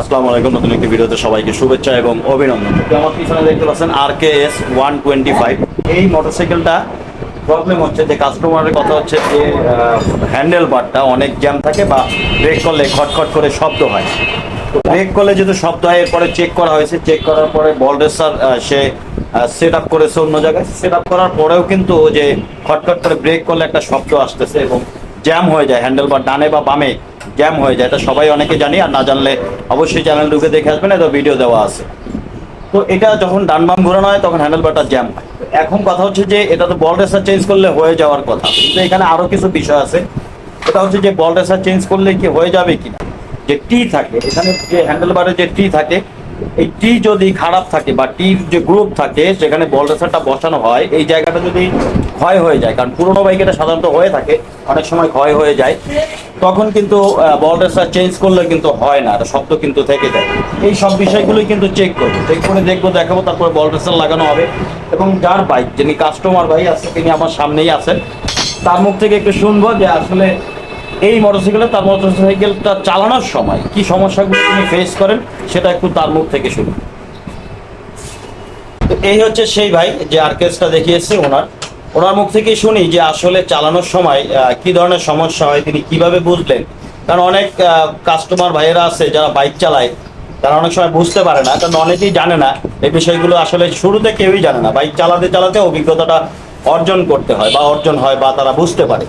আসসালামু আলাইকুম, নতুন একটি ভিডিওতে সবাইকে শুভেচ্ছা এবং অভিনন্দন। আমার পিছনে দেখতে পাচ্ছেন আর কে এস এই মোটরসাইকেলটা প্রবলেম হচ্ছে যে কাস্টমারের কথা হচ্ছে যে হ্যান্ডেল বারটা অনেক জ্যাম থাকে বা ব্রেক করলে খটখট করে শব্দ হয়। তো ব্রেক করলে যদি শব্দ হয়, এরপরে চেক করা হয়েছে। চেক করার পরে বল রেসার সে সেট আপ করেছে অন্য জায়গায়। সেট আপ করার পরেও কিন্তু যে খটখট করে ব্রেক করলে একটা শব্দ আসতেছে এবং জ্যাম হয়ে যায়। হ্যান্ডেল বার ডানে বা বামে জ্যাম হয়ে যায়, এটা সবাই অনেকে জানি, আর না জানলে অবশ্যই চ্যানেল ঢুকে দেখে আসবেন এটা ভিডিও দেওয়া আছে। তো এটা যখন ডান বাম ঘোরানো হয়, তখন হ্যান্ডেল বারটা জ্যাম হয়। এখন কথা হচ্ছে যে, এটা তো বল রেসার চেঞ্জ করলে হয়ে যাওয়ার কথা। কিন্তু এখানে আরও কিছু বিষয় আছে। এটা হচ্ছে যে বল রেসার চেঞ্জ করলে কি হয়ে যাবে কিনা? যে টি থাকে, এখানে যে হ্যান্ডেল বারে যে টি থাকে এই টি যদি খারাপ থাকে বা টির যে গ্রুপ থাকে, সেখানে বল রেসারটা বসানো হয়, এই জায়গাটা যদি ক্ষয় হয়ে যায়, কারণ পুরোনো বাইক এটা সাধারণত হয়ে থাকে, অনেক সময় ক্ষয় হয়ে যায়, তখন কিন্তু বল রেসার চেঞ্জ করলে কিন্তু হয় না শব্দ কিন্তু থেকে যায়। এই সব বিষয়গুলোই কিন্তু চেক করব। চেক করে দেখব, দেখাবো, তারপরে বল রেসার লাগানো হবে। এবং যার বাইক যিনি কাস্টমার ভাই আছে, তিনি আমার সামনেই আছেন, তার মুখ থেকে একটু শুনব যে আসলে এই মোটরসাইকেলে তার মোটরসাইকেলটা চালানোর সময় কি সমস্যাগুলো তিনি ফেস করেন, সেটা একটু তার মুখ থেকে শুনুন। তো এই হচ্ছে সেই ভাই যে আর্কেসটা দেখিয়েছে ওনার। ওনার মুখ থেকে শুনি যে আসলে চালানোর সময় কি ধরনের সমস্যা হয়, তিনি কীভাবে বুঝলেন? কারণ অনেক কাস্টমার ভাইয়েরা আছে যারা বাইক চালায়, তারা অনেক সময় বুঝতে পারে না কারণ অনেকেই জানে না। এই বিষয়গুলো আসলে শুরুতে কেউই জানে না। বাইক চালাতে চালাতে অভিজ্ঞতাটা অর্জন করতে হয় বা অর্জন হয় বা তারা বুঝতে পারে।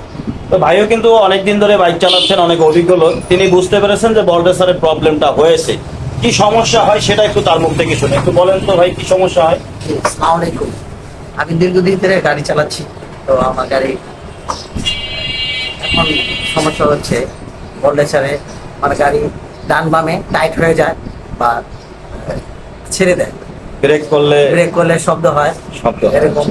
তো ভাইও কিন্তু অনেক দিন ধরে বাইক চালাচ্ছেন অনেক অভিজ্ঞ লোক। তিনি বুঝতে পেরেছেন যে বল রেসারের প্রবলেমটা হয়েছে। কি সমস্যা হয় সেটা একটু তার মুখ থেকে শুনে। একটু বলেন তো ভাই কি সমস্যা হয়? আলাইকুম। আমি দীর্ঘদিন ধরে গাড়ি চালাচ্ছি তো আমার গাড়ি এখন সমস্যা হচ্ছে বললেচারে আমার গাড়ি ডান বামে টাইট হয়ে যায় বা ছেড়ে দেয়। ব্রেক করলে ব্রেক করলে শব্দ হয়। শব্দ। এরকম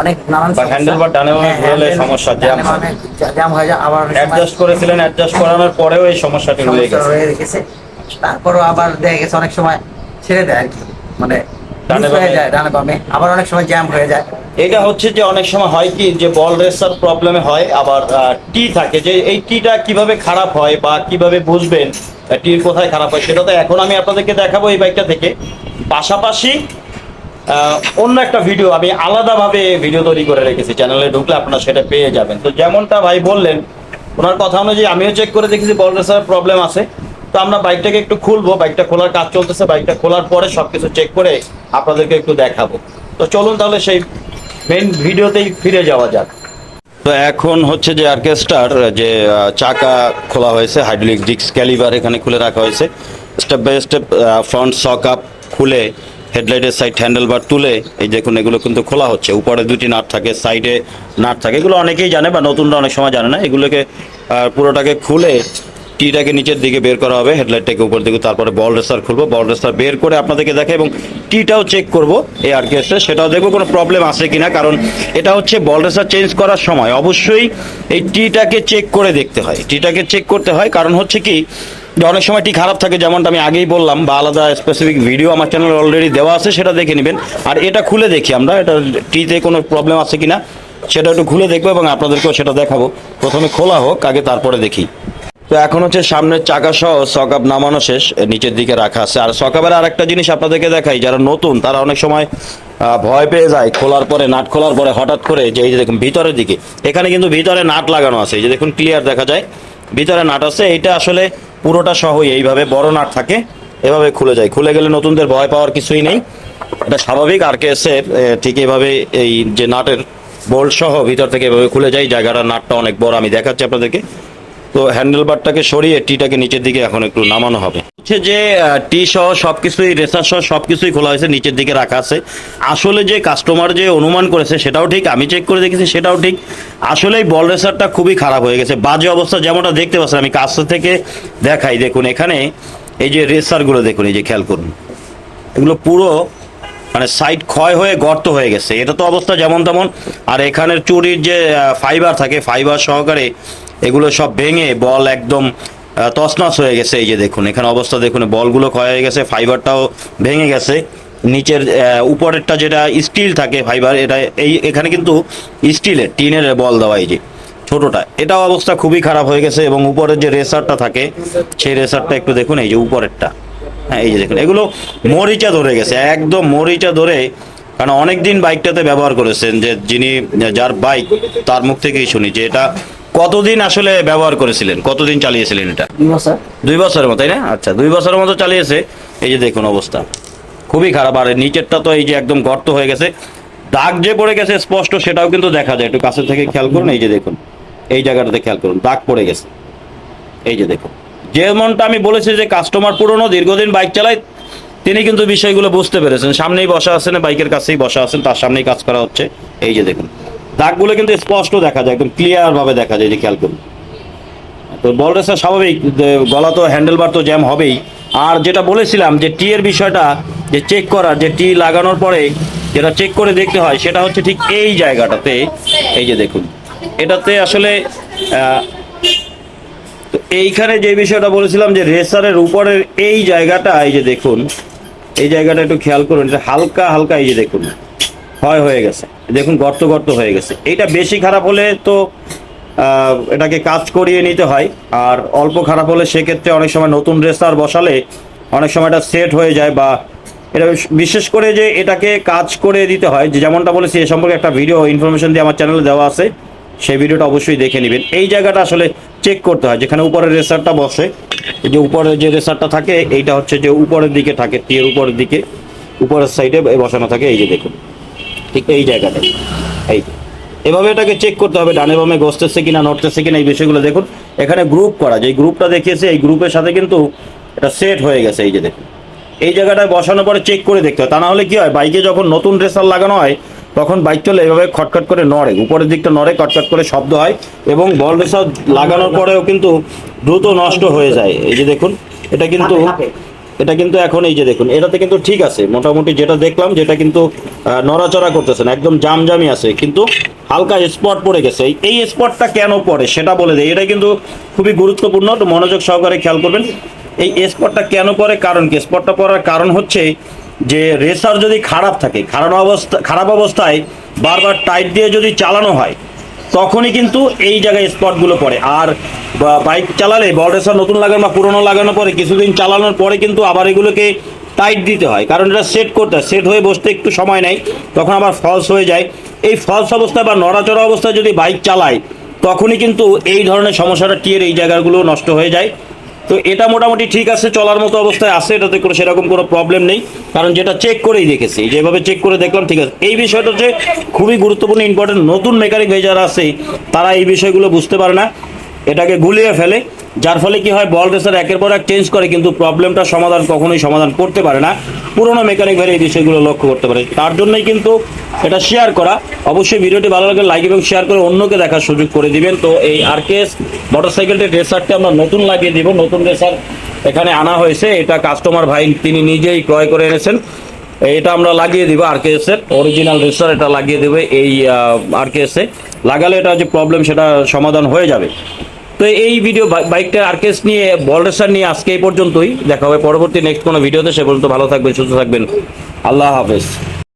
অনেক নানান বা handle bar ডানে বামে ঘোরালে সমস্যা, হয়। জ্যাম হয়ে যায় আবার অ্যাডজাস্ট করেছিলেন অ্যাডজাস্ট করানোর পরেও এই সমস্যাটি রয়ে গেছে। হয়ে রেখেছে তারপরও আবার দেখা গেছে অনেক সময় ছেড়ে দেয় আর কি। মানে হয়ে আবার অনেক সময় জ্যাম হয়ে যায়। এটা হচ্ছে যে অনেক সময় হয় কি যে বল রেসার প্রবলেমে হয় আবার টি থাকে। যে এই টিটা কীভাবে খারাপ হয় বা কীভাবে বুঝবেন টির কোথায় খারাপ হয় সেটা তো এখন আমি আপনাদেরকে দেখাবো এই বাইকটা থেকে। পাশাপাশি অন্য একটা ভিডিও আমি আলাদাভাবে ভিডিও তৈরি করে রেখেছি চ্যানেলে ঢুকলে আপনারা সেটা পেয়ে যাবেন। তো যেমনটা ভাই বললেন, ওনার কথা অনুযায়ী আমিও চেক করে দেখেছি বল রেসার প্রবলেম আছে। তো আমরা বাইকটাকে একটু খুলবো বাইকটা খোলার কাজ চলতেছে বাইকটা খোলার পরে সব কিছু চেক করে আপনাদেরকে একটু দেখাবো। তো চলুন তাহলে সেই মেন ভিডিওতেই ফিরে যাওয়া যাক। তো এখন হচ্ছে যে অর্কেস্ট্রার যে চাকা খোলা হয়েছে হাইড্রোলিক ডিস্ক ক্যালিভার এখানে খুলে রাখা হয়েছে। Step by step front shock up খুলে হেডলাইটের সাইড হ্যান্ডেল বার তুলে এই দেখুন এগুলো কিন্তু খোলা হচ্ছে। উপরে দুটি নাট থাকে সাইডে নাট থাকে। এগুলো অনেকেই জানে বা নতুনরা অনেক সময় জানে না। এগুলোকে পুরোটাকে খুলে টিটাকে নিচের দিকে বের করা হবে, হেডলাইটটাকে উপর দিকে। তারপরে বল রেসার খুলবো বল রেসার বের করে আপনাদেরকে দেখে এবং টিটাও চেক করব এই আরকেস্টে সেটাও দেখব কোনো প্রবলেম আছে কিনা, কারণ এটা হচ্ছে বল রেসার চেঞ্জ করার সময়। অবশ্যই এই টিটাকে চেক করে দেখতে হয়। টিটাকে চেক করতে হয়, কারণ হচ্ছে কি অনেক সময় টি খারাপ থাকে, যেমনটা আমি আগেই বললাম, বা আলাদা স্পেসিফিক ভিডিও আমার চ্যানেলে অলরেডি দেওয়া আছে, সেটা দেখে নেবেন। আর এটা খুলে দেখি আমরা, এটা টিতে কোনো প্রবলেম আছে কিনা, সেটা একটু খুলে দেখব এবং আপনাদেরকেও সেটা দেখাবো। প্রথমে খোলা হোক, আগে তারপরে দেখি। তো এখন হচ্ছে সামনের চাকা সহ সকাপ নামানো শেষ নিচের দিকে রাখা আছে। আর সকাপের আর একটা জিনিস আপনাদেরকে দেখাই, যারা নতুন, তারা অনেক সময় ভয় পেয়ে যায়, খোলার পরে, নাট খোলার পরে, হঠাৎ করে, যে এই যে দেখুন ভিতরের দিকে, এখানে কিন্তু ভিতরে নাট লাগানো আছে, এই যে দেখুন ক্লিয়ার দেখা যায়, ভিতরে নাট আছে। এইটা আসলে পুরোটা সহই এইভাবে বড় নাট থাকে, এভাবে খুলে যায়। খুলে গেলে নতুনদের ভয় পাওয়ার কিছুই নেই। এটা স্বাভাবিক, আর কে ঠিক এভাবে এই যে নাটের বোল্ট সহ ভিতর থেকে এভাবে খুলে যায়। জায়গাটা নাটটা অনেক বড়, আমি দেখাচ্ছি আপনাদেরকে। তো হ্যান্ডেল বারটাকে সরিয়ে টিটাকে নিচের দিকে এখন একটু নামানো হবে। হচ্ছে যে টি সহ সবকিছুই, রেসার সহ সবকিছুই খোলা হয়েছে, নিচের দিকে রাখা আছে। আসলে যে কাস্টমার যে অনুমান করেছে, সেটাও ঠিক, আমি চেক করে দেখেছি, সেটাও ঠিক। আসলে এই বল রেসারটা খুবই খারাপ হয়ে গেছে। বাজে অবস্থা যেমনটা দেখতে পাচ্ছেন, আমি কাছ থেকে দেখাই। দেখুন, এখানে এই যে রেসারগুলো দেখুন, এই যে খেয়াল করুন। এগুলো পুরো মানে সাইড ক্ষয় হয়ে গর্ত হয়ে গেছে। এটা তো অবস্থা যেমন তেমন। আর এখানের চুরির যে ফাইবার থাকে ফাইবার সহকারে এগুলো সব ভেঙে বল একদম তছনছ হয়ে গেছে এই যে দেখুন। এখানে অবস্থা দেখুন, বলগুলো ক্ষয় হয়ে গেছে ফাইবারটাও ভেঙে গেছে। নিচের উপরেরটা যেটা স্টিল থাকে ফাইবার এটা এই, এখানে কিন্তু স্টিলের টিনের বল দেওয়া এই যে ছোটটা। এটাও অবস্থা খুবই খারাপ হয়ে গেছে এবং উপরের যে রেসারটা থাকে, সেই রেসারটা একটু দেখুন, এই যে উপরেরটা। হ্যাঁ এই যে দেখুন, এগুলো মরিচা ধরে গেছে, একদম মরিচা ধরে, কারণ অনেক দিন বাইকটাতে ব্যবহার করেছেন যে যিনি, যার বাইক তার মুখ থেকেই শুনি যে এটা কতদিন আসলে ব্যবহার করেছিলেন? কতদিন চালিয়েছিলেন এটা? দুই বছর। বছরের মতো তাই না? আচ্ছা দুই বছরের মতো চালিয়েছে। এই যে দেখুন অবস্থা। খুবই খারাপ। আর নিচেরটা তো এই যে একদম গর্ত হয়ে গেছে। দাগ যে পড়ে গেছে স্পষ্ট সেটাও কিন্তু দেখা যায়। একটু কাছে থেকে খেয়াল করুন এই যে দেখুন। এই জায়গাটাতে খেয়াল করুন দাগ পড়ে গেছে। এই যে দেখুন। যেমনটা আমি বলেছি যে কাস্টমার পুরনো দীর্ঘদিন বাইক চালায় তিনি কিন্তু বিষয়গুলো বুঝতে পেরেছেন। সামনেই বসা আছেন বাইকের কাছেই বসা আছেন তার সামনেই কাজ করা হচ্ছে। এই যে দেখুন। দাগগুলো কিন্তু স্পষ্ট দেখা যায়, একদম ক্লিয়ার ভাবে দেখা যায় যে খেয়াল করুন। তো বল রেসার স্বাভাবিক গলা তো হ্যান্ডেলবার তো জ্যাম হবেই। আর যেটা বলেছিলাম যে টি এর বিষয়টা, যে চেক করার, যে টি লাগানোর পরে যেটা চেক করে দেখতে হয়, সেটা হচ্ছে ঠিক এই জায়গাটাতে, এই যে দেখুন। এটাতে আসলে তো এইখানে যে বিষয়টা বলেছিলাম যে রেসারের উপরের এই জায়গাটা, এই যে দেখুন, এই জায়গাটা একটু খেয়াল করুন, এটা হালকা হালকা, এই যে দেখুন, ক্ষয় হয়ে গেছে। দেখুন, গর্ত গর্ত হয়ে গেছে। এটা বেশি খারাপ হলে তো এটাকে কাজ করিয়ে নিতে হয়। আর অল্প খারাপ হলে সেক্ষেত্রে অনেক সময় নতুন রেসার বসালে অনেক সময় এটা সেট হয়ে যায় বা এটা বিশেষ করে যে এটাকে কাজ করে দিতে হয়, যে যেমনটা বলেছি, এ সম্পর্কে একটা ভিডিও ইনফরমেশন দিয়ে আমার চ্যানেলে দেওয়া আছে। সেই ভিডিওটা অবশ্যই দেখে নেবেন। এই জায়গাটা আসলে চেক করতে হয়, যেখানে উপরের রেসারটা বসে। যে উপরের যে রেসারটা থাকে, এইটা হচ্ছে যে উপরের দিকে থাকে টিয়ের উপরের দিকে, উপরের সাইডে বসানো থাকে, এই যে দেখুন। ঠিক এই জায়গাটা। এই এভাবে এটাকে চেক করতে হবে, ডানে বামে গসতেছে কিনা, নড়তেছে কিনা, এই বিষয়গুলো দেখুন। এখানে গ্রুপ করা, যে গ্রুপটা দেখিয়েছে, এই গ্রুপের সাথে কিন্তু এটা সেট হয়ে গেছে, এই যে দেখুন। এই জায়গাটায় বসানোর পরে চেক করে দেখতে হয় তা না হলে কি হয়, বাইকে যখন নতুন রেসার লাগানো হয়, তখন বাইক চলে এভাবে খটখট করে নড়ে, উপরের দিকটা নড়ে, খটখট করে শব্দ হয় এবং বল রেসার লাগানোর পরেও কিন্তু দ্রুত নষ্ট হয়ে যায়। এই যে দেখুন, এটা কিন্তু। এটা কিন্তু এখন এই যে দেখুন, এটাতে কিন্তু ঠিক আছে, মোটামুটি যেটা দেখলাম, যেটা কিন্তু নড়াচড়া করতেছে না, একদম জামজামি আছে, কিন্তু হালকা স্পট পড়ে গেছে। এই- স্পটটা কেন পড়ে সেটা বলে দেয় এটা কিন্তু খুবই গুরুত্বপূর্ণ মনোযোগ সহকারে খেয়াল করবেন। এই স্পটটা কেন পড়ে, কারণ কি? স্পটটা পড়ার কারণ হচ্ছে যে রেসার যদি খারাপ থাকে, খারাপ অবস্থা খারাপ অবস্থায় বারবার টাইট দিয়ে যদি চালানো হয় তখনই কিন্তু এই জায়গায় স্পটগুলো পড়ে। আর বাইক চালালে বল রেসার নতুন লাগানো বা পুরনো লাগানোর পরে কিছুদিন চালানোর পরে কিন্তু আবার এগুলোকে টাইট দিতে হয়। কারণ এটা সেট করতে হয়। সেট হয়ে বসতে একটু সময় নেয়, তখন আবার ফলস হয়ে যায়। এই ফলস অবস্থায় বা নড়াচড়া অবস্থায় যদি বাইক চালায়, তখনই কিন্তু এই ধরনের সমস্যাটা টিয়ের এই জায়গাগুলো নষ্ট হয়ে যায়। তো এটা মোটামুটি ঠিক আছে, চলার মতো অবস্থায় আছে, এটাতে কোনো সেরকম কোনো প্রবলেম নেই। কারণ যেটা চেক করেই দেখেছি যেভাবে চেক করে দেখলাম, ঠিক আছে। এই বিষয়টা হচ্ছে খুবই গুরুত্বপূর্ণ ইম্পর্টেন্ট নতুন মেকানিক হয়ে যারা আছে, তারা এই বিষয়গুলো বুঝতে পারে না। এটাকে গুলিয়ে ফেলে। যার ফলে কি হয়, বল রেসার একের পর এক চেঞ্জ করে, কিন্তু প্রবলেমটা সমাধান কখনোই সমাধান করতে পারে না। পুরোনো মেকানিক ভাইরা এই বিষয়গুলো লক্ষ্য করতে পারে। তার জন্যই কিন্তু এটা শেয়ার করা। অবশ্যই ভিডিওটি ভালো লাগলে লাইক এবং শেয়ার করে অন্যকে দেখার সুযোগ করে দিবেন। তো এই আরকেএস মোটরসাইকেলটির রেসারটি আমরা নতুন লাগিয়ে দিব। নতুন রেসার এখানে আনা হয়েছে। এটা কাস্টমার ভাই তিনি নিজেই ক্রয় করে এনেছেন। এটা আমরা লাগিয়ে দিব আরকেএস এর। অরিজিনাল রেসার এটা লাগিয়ে দেবে এই আরকেএস এ। লাগালে এটা যে প্রবলেম সেটা সমাধান হয়ে যাবে। তো এই ভিডিও বাইকটা আরকেএস নিয়ে বলরেসার নিয়ে আজকে এই পর্যন্তই। দেখা হবে পরবর্তী নেক্সট কোনো ভিডিওতে সে পর্যন্ত ভালো থাকবেন, সুস্থ থাকবেন। আল্লাহ হাফেজ।